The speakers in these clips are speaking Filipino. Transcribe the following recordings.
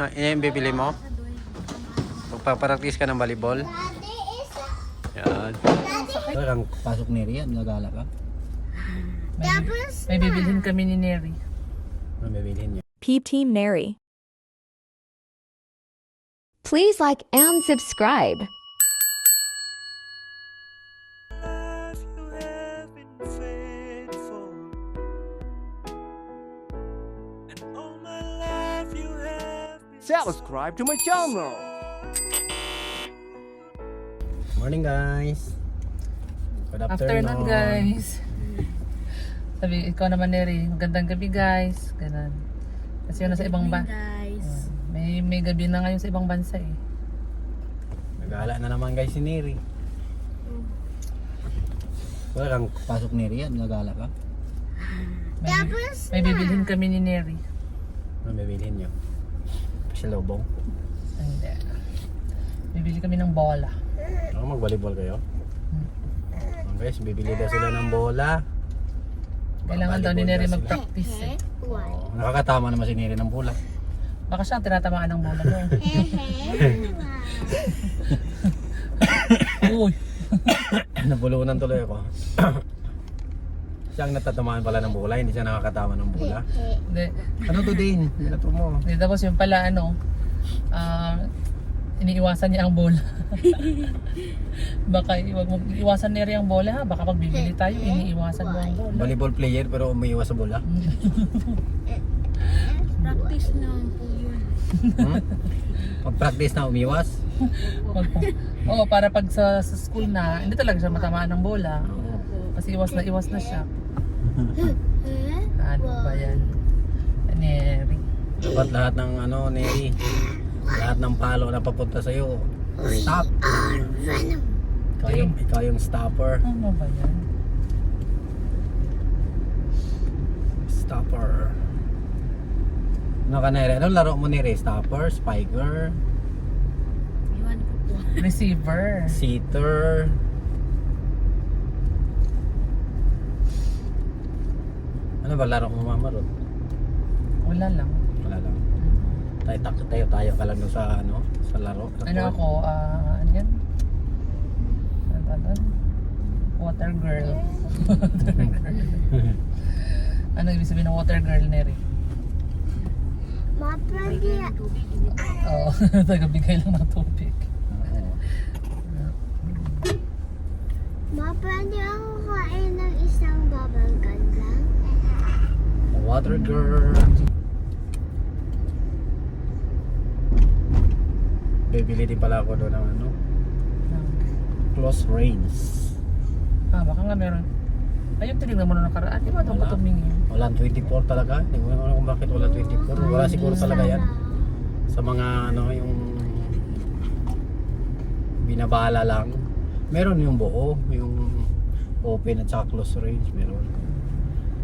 Ah, Yan yung bibili mo? Magpaparaktis ka ng volleyball? Yan. Parang pasok ni Rian, gagala ka. May bibilhin kami ni Neri. Ano bibilhin niyo? Peep Team Neri. Please like and subscribe. Subscribe to my channel. Morning guys! Good Afternoon, guys. Sabi, ikaw naman, Neri. Magandang gabi, guys. Ganun. Kasi yun nasa ibang bansa. guys. May, may gabi na ngayon sa ibang bansa eh. Nagala na naman guys si Neri. Parang pasok ni Rian, gagala ka. May, may bibilhin kami ni Neri. Ano bibilhin niyo? Pasilobong? Hindi. Bibili kami ng bola. Ano mag-volleyball kayo? Oh, guys, bibili daw sila ng bola. Kailangan daw ni Neri mag-practice eh. Oh, nakakatama naman si Neri ng bola. Baka siya ang tinatamaan ng bola mo. Uy. Nabulunan tuloy ako. siya ang natatamaan pala ng bola, hindi siya nakakatama ng bola. Hindi. Ano to din? Ano mo? Hindi tapos yung pala ano, ah, iniiwasan niya ang bola. baka iwag mo iwasan Neri ang bola ha. Baka pag bibili tayo, iniiwasan mo ang bola. Volleyball player pero umiiwas sa bola. Practice na po yun. Hmm? Pag-practice na umiwas. Oo, para pag sa, sa school na, hindi talaga siya matamaan ng bola. Kasi iwas na iwas na siya. Ano ba yan? Neri. Dapat lahat ng ano, Neri, lahat ng palo na papunta sa'yo, stop. Ikaw yung, ikaw yung stopper. Ano ba yan? Stopper. Ano ka Neri? Anong laro mo Neri? Stopper? Spiker? Receiver. Seater? Ano ba laro mo mama Ruth? Wala lang. Wala lang. Tayo, tayo, tayo, tayo ka lang doon sa ano, sa laro. sa Ano court. ako, ah, ano yan? Ano tawag? Water girl. water girl. ano ibig sabihin ng water girl, Neri? Po. Oo, tagabigay lang ng tubig. Oo. Ma, pwede ako kain ng isang bubble gun lang? Water girl. Bibili din pala ako doon ng ano, close range. Ah, baka nga meron. Ayun, tinignan mo na nakaraan. Di ba ito Wala. tumingin? Walang 24 talaga. Hindi ko alam kung bakit wala 24. Wala siguro talaga yan. Sa mga ano, yung binabala lang. Meron yung buo, yung open at saka close range. Meron.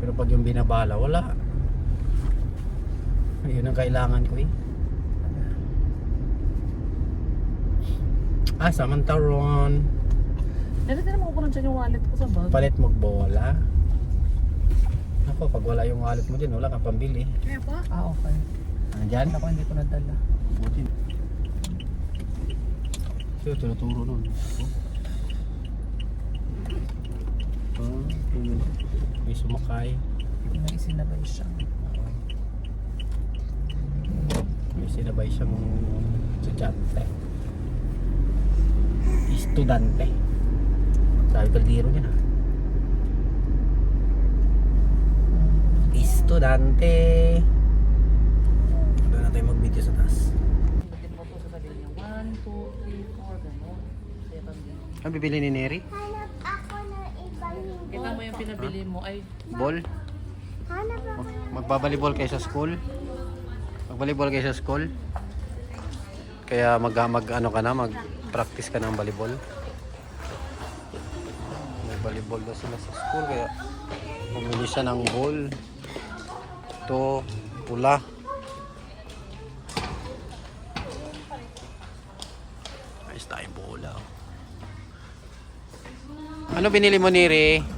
Pero pag yung binabala, wala. Yun ang kailangan ko eh. Ah, samantaron. Nalagyan naman ko lang dyan yung wallet ko sa bag. Palit magbola. Ako, pag wala yung wallet mo din, wala kang pambili. Kaya po? Ah, okay. Nandyan? Ako hindi ko nadala. Buti. Ito, tinuturo nun. Oh, may sumakay. May isinabay siya. May sinabay siyang estudyante. Estudante. Sabi kaldiro niya na. Estudante. Doon na tayo mag-video sa taas. Pagkat mo po sasabihin niya, 1, 2, 3, 4, gano'n. Kaya pambili. Ang bibili ni Neri? Hanap Kita mo yung pinabili mo ay Ball? Hanap ako Magbabalibol kayo sa school? Magbalibol kayo sa school? Kaya mag, mag ano ka na, mag practice ka ng volleyball? May volleyball daw sila sa school kaya pumili siya ng ball. Ito, pula. Ayos tayong bola. Ano binili mo Niri?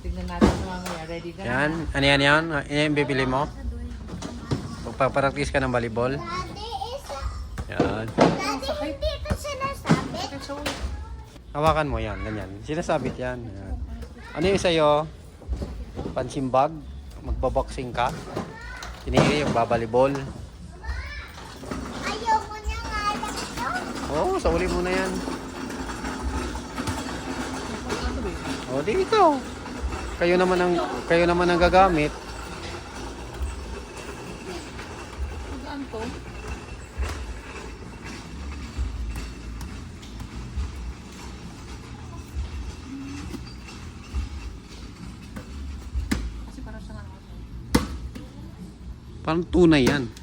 Tignan natin sa mamaya. Ready ka na? Yan, ano yan yan? Yan yung bibili mo? Nagpaparaktis ka ng volleyball? Daddy, isa. Yan. Daddy, hindi ito sinasabit. Hawakan mo yan, ganyan. Sinasabit yan. yan. Ano yung sa'yo? Pansimbag? Magbaboxing ka? Tiniri yung babalibol. Ayoko na nga lang ito. Oo, oh, sa uli mo na yan. O, di ikaw. Kayo naman ang kayo naman ang gagamit. Saan to? Kasi parang siya ano. Parang tunay yan.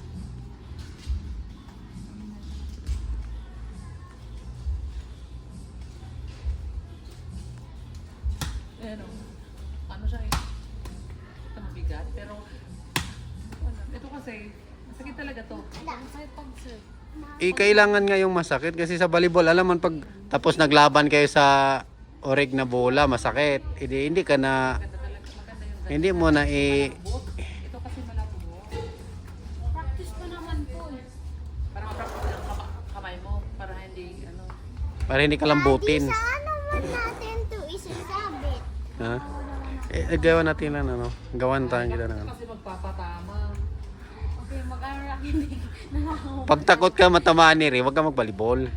Kasi, masakit talaga to. Masakit pag sir. Eh, kailangan nga yung masakit kasi sa volleyball, alam man pag tapos naglaban kayo sa oreg na bola, masakit. Hindi, hindi ka na, hindi mo na i... Po. Para hindi, ano, Para hindi ka lambutin. Daddy, saan naman natin ito isasabit? Ha? Eh, gawa natin lang, ano? Gawan tayo kita ano. kasi magpapatama. Pag takot ka matamaan ni Ri, huwag ka magbalibol.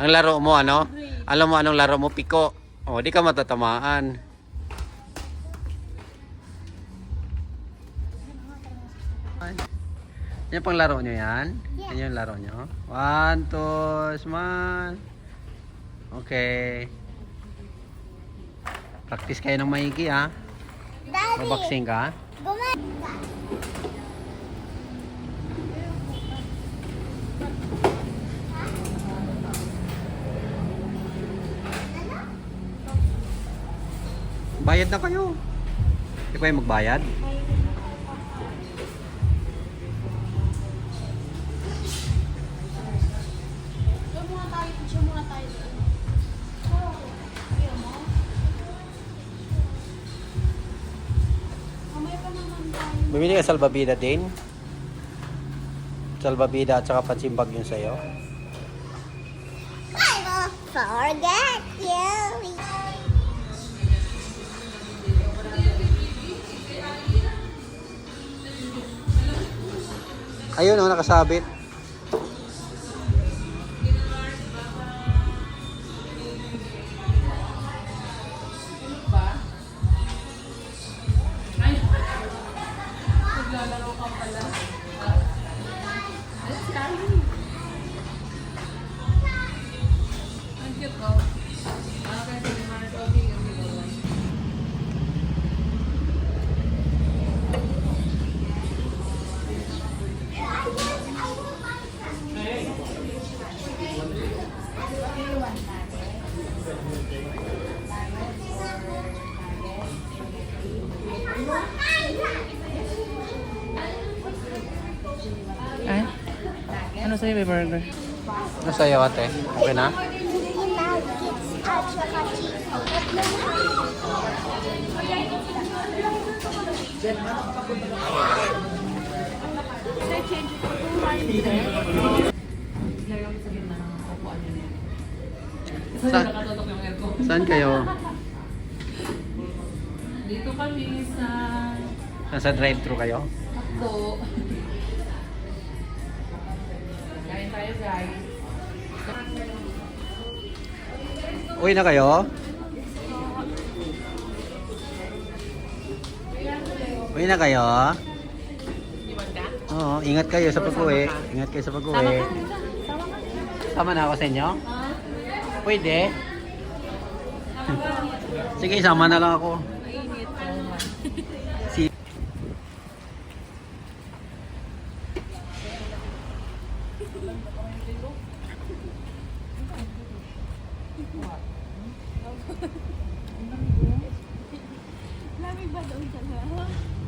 Ang laro mo, ano? Alam mo anong laro mo? Piko. O, di ka matatamaan. Yan pang laro nyo yan? Yan yung laro nyo? One, two, smile. Okay. Practice kayo ng maigi ha. Daddy, Babaksing ka. gumanda. Bayad na kayo. Hindi kayo magbayad? Bumili ka salbabida din? Salbabida at saka pansimbag yun sa'yo? I will forget you. Ayun oh, nakasabit. Naglalaro ka pala. Ayun, sa'yo, may burger? Ano sa'yo ate? Okay na? Sa. Saan kayo? Dito kami sa Nasa drive-thru kayo? Takbo. Tayo guys. Uwi na kayo? Uwi na kayo? Oo, ingat kayo sa pag-uwi. Ingat kayo sa pag-uwi. Sama na ako sa inyo? Pwede? Sige, sama na lang ako. Lamig ba doon sa Wala